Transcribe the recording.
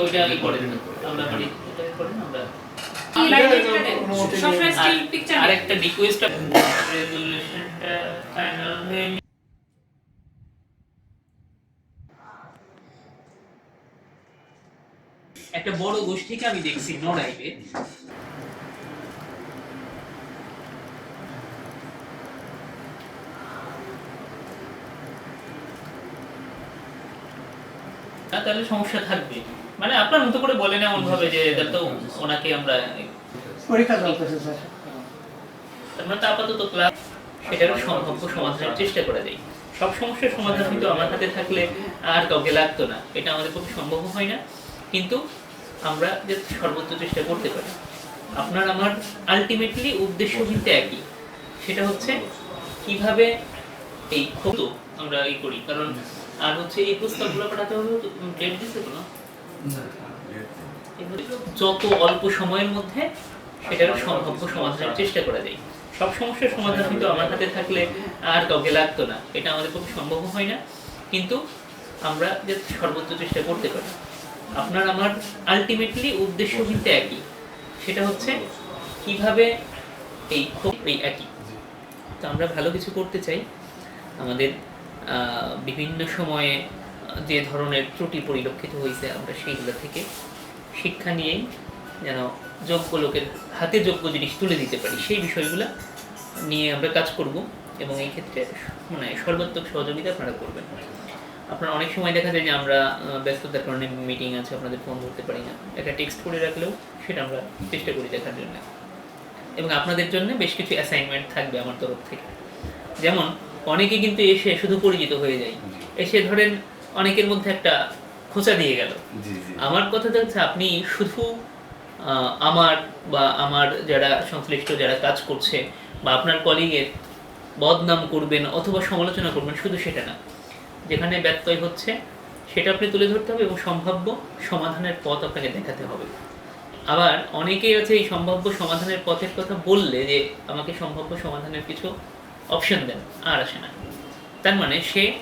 ওইটা আগে করেন আমরা মানে আমরা আরেকটা রিকোয়েস্ট ফাইনাল হয়ে একটা বড় গোষ্ঠীকে আমি দেখছি নড়াইলে। তাহলে সমস্যা থাকবে মানে আপনার মতো করে বলেন এমন ভাবে যে এটা তো ওনাকে আমরা পরীক্ষা চলতেছে স্যার। আমরা তো আপাতত ক্লাস সেটারও সম্ভাব্য সমাধানের চেষ্টা করা যায় সব সমস্যার সমাধান কিন্তু আমার হাতে থাকলে আর কাউকে লাগতো না। এটা আমাদের পক্ষে সম্ভব হয় না। কিন্তু আমরা যে সর্বোচ্চ চেষ্টা করতে পারি। আপনার আমার আলটিমেটলি উদ্দেশ্য কিন্তু একই। সেটা হচ্ছে কীভাবে এই ক্ষত আমরা এই করি। কারণ আর হচ্ছে এই প্রস্তাবগুলো পাঠাতে হবে ডেট কোনো? যত অল্প সময়ের মধ্যে সেটারও সম্ভাব্য সমাধানের চেষ্টা করা যায় সব সমস্যার সমাধান কিন্তু আমার হাতে থাকলে আর কাউকে লাগতো না। এটা আমাদের পক্ষে সম্ভব হয় না। কিন্তু আমরা যে সর্বোচ্চ চেষ্টা করতে পারি। আপনার আমার আলটিমেটলি উদ্দেশ্য কিন্তু একই। সেটা হচ্ছে কীভাবে এই ক্ষোভ এই একই। তো আমরা ভালো কিছু করতে চাই। আমাদের বিভিন্ন সময়ে যে ধরনের ত্রুটি পরিলক্ষিত হয়েছে আমরা সেইগুলো থেকে শিক্ষা নিয়েই যেন যোগ্য লোকের হাতে যোগ্য জিনিস তুলে দিতে পারি। সেই বিষয়গুলো নিয়ে আমরা কাজ করব এবং এই ক্ষেত্রে মানে সর্বাত্মক সহযোগিতা আপনারা করবেন। আপনার অনেক সময় দেখা যায় যে আমরা ব্যস্ততার কারণে মিটিং আছে, আপনাদের ফোন ধরতে পারি না। একটা টেক্সট করে রাখলেও সেটা আমরা চেষ্টা করি দেখার জন্য। এবং আপনাদের জন্য বেশ কিছু অ্যাসাইনমেন্ট থাকবে আমার তরফ থেকে। যেমন অনেকে কিন্তু এসে শুধু পরিচিত হয়ে যায়। এসে ধরেন অনেকের মধ্যে একটা খোঁচা দিয়ে গেল। আমার কথাটা হচ্ছে আপনি শুধু আমার বা আমার যারা সংশ্লিষ্ট যারা কাজ করছে বা আপনার কলিগের বদনাম করবেন অথবা সমালোচনা করবেন শুধু সেটা না। যেখানে ব্যত্যয় হচ্ছে সেটা আপনি তুলে ধরতে হবে এবং সম্ভাব্য সমাধানের পথ আপনাকে দেখাতে হবে। আবার অনেকেই আছে এই সম্ভাব্য সমাধানের পথের কথা বললে যে আমাকে সম্ভাব্য সমাধানের কিছু অপশন দেন আর আসে না। তার মানে সে